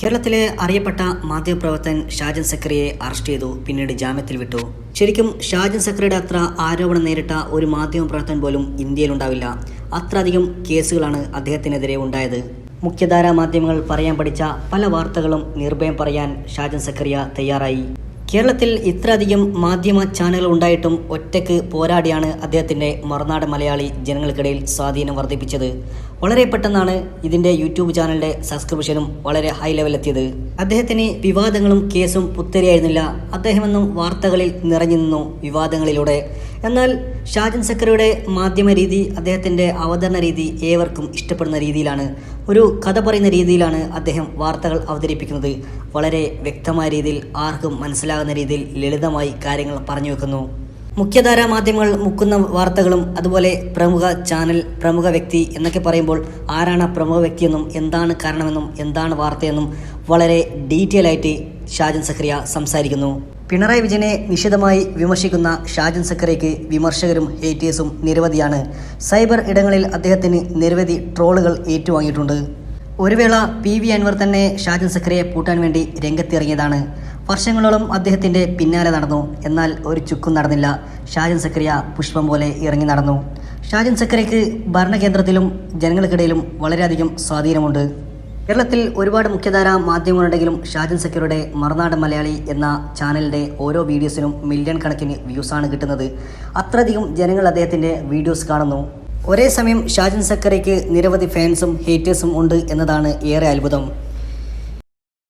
കേരളത്തിലെ അറിയപ്പെട്ട മാധ്യമപ്രവർത്തകൻ ഷാജൻ സക്കറിയെ അറസ്റ്റ് ചെയ്തു പിന്നീട് ജാമ്യത്തിൽ വിട്ടു. ശരിക്കും ഷാജൻ സക്കറിയുടെ അത്ര ആരോപണം നേരിട്ട ഒരു മാധ്യമപ്രവർത്തകൻ പോലും ഇന്ത്യയിലുണ്ടാവില്ല. അത്രയധികം കേസുകളാണ് അദ്ദേഹത്തിനെതിരെ ഉണ്ടായത്. മുഖ്യധാരാ മാധ്യമങ്ങൾ പറയാൻ പഠിച്ച പല വാർത്തകളും നിർഭയം പറയാൻ ഷാജൻ സക്കറിയ തയ്യാറായി. കേരളത്തിൽ ഇത്രയധികം മാധ്യമ ചാനലുകൾ ഉണ്ടായിട്ടും ഒറ്റയ്ക്ക് പോരാടിയാണ് അദ്ദേഹത്തിന്റെ മറുനാട് മലയാളി ജനങ്ങൾക്കിടയിൽ സ്വാധീനം വർദ്ധിപ്പിച്ചത്. വളരെ പെട്ടെന്നാണ് ഇതിന്റെ യൂട്യൂബ് ചാനലിന്റെ സബ്സ്ക്രിപ്ഷനും വളരെ ഹൈ ലെവലെത്തിയത് അദ്ദേഹത്തിന് വിവാദങ്ങളും കേസും പുത്തരിയായിരുന്നില്ല. അദ്ദേഹമെന്നും വാർത്തകളിൽ നിറഞ്ഞു നിന്നു വിവാദങ്ങളിലൂടെ. എന്നാൽ ഷാജൻ സക്കറിയുടെ മാധ്യമ രീതി അദ്ദേഹത്തിന്റെ അവതരണ രീതി ഏവർക്കും ഇഷ്ടപ്പെടുന്ന രീതിയിലാണ്. ഒരു കഥ പറയുന്ന രീതിയിലാണ് അദ്ദേഹം വാർത്തകൾ അവതരിപ്പിക്കുന്നത്. വളരെ വ്യക്തമായ രീതിയിൽ ആർക്കും മനസ്സിലാകുന്ന രീതിയിൽ ലളിതമായി കാര്യങ്ങൾ പറഞ്ഞു വെക്കുന്നു. മുഖ്യധാരാ മാധ്യമങ്ങൾ മുക്കുന്ന വാർത്തകളും അതുപോലെ പ്രമുഖ ചാനൽ പ്രമുഖ വ്യക്തി എന്നൊക്കെ പറയുമ്പോൾ ആരാണ് പ്രമുഖ വ്യക്തിയെന്നും എന്താണ് കാരണമെന്നും എന്താണ് വാർത്തയെന്നും വളരെ ഡീറ്റെയിൽ ആയിട്ട് ഷാജൻ സക്രിയ സംസാരിക്കുന്നു. പിണറായി വിജയനെ നിശിതമായി വിമർശിക്കുന്ന ഷാജൻ സക്കറിയയ്ക്ക് വിമർശകരും ഹേറ്റേഴ്സും നിരവധിയാണ്. സൈബർ ഇടങ്ങളിൽ അദ്ദേഹത്തിന് നിരവധി ട്രോളുകൾ ഏറ്റുവാങ്ങിയിട്ടുണ്ട്. ഒരു വേള പി വി അൻവർ തന്നെ ഷാജൻ സക്കറിയെ പൂട്ടാൻ വേണ്ടി രംഗത്തിറങ്ങിയതാണ്. വർഷങ്ങളോളം അദ്ദേഹത്തിന്റെ പിന്നാലെ നടന്നു. എന്നാൽ ഒരു ചുക്കും നടന്നില്ല. ഷാജൻ സക്കറിയ പുഷ്പം പോലെ ഇറങ്ങി നടന്നു. ഷാജൻ സക്കറിയക്ക് ഭരണകേന്ദ്രത്തിലും ജനങ്ങൾക്കിടയിലും വളരെയധികം സ്വാധീനമുണ്ട്. കേരളത്തിൽ ഒരുപാട് മുഖ്യധാര മാധ്യമങ്ങളുണ്ടെങ്കിലും ഷാജൻ സക്കറിയുടെ മറുനാട് മലയാളി എന്ന ചാനലിന്റെ ഓരോ വീഡിയോസിനും മില്യൺ കണക്കിന് വ്യൂസാണ് കിട്ടുന്നത്. അത്രയധികം ജനങ്ങൾ അദ്ദേഹത്തിന്റെ വീഡിയോസ് കാണുന്നു. ഒരേ സമയം ഷാജൻ സക്കറിക്ക് നിരവധി ഫാൻസും ഹേറ്റേഴ്സും ഉണ്ട് എന്നതാണ് ഏറെ അത്ഭുതം.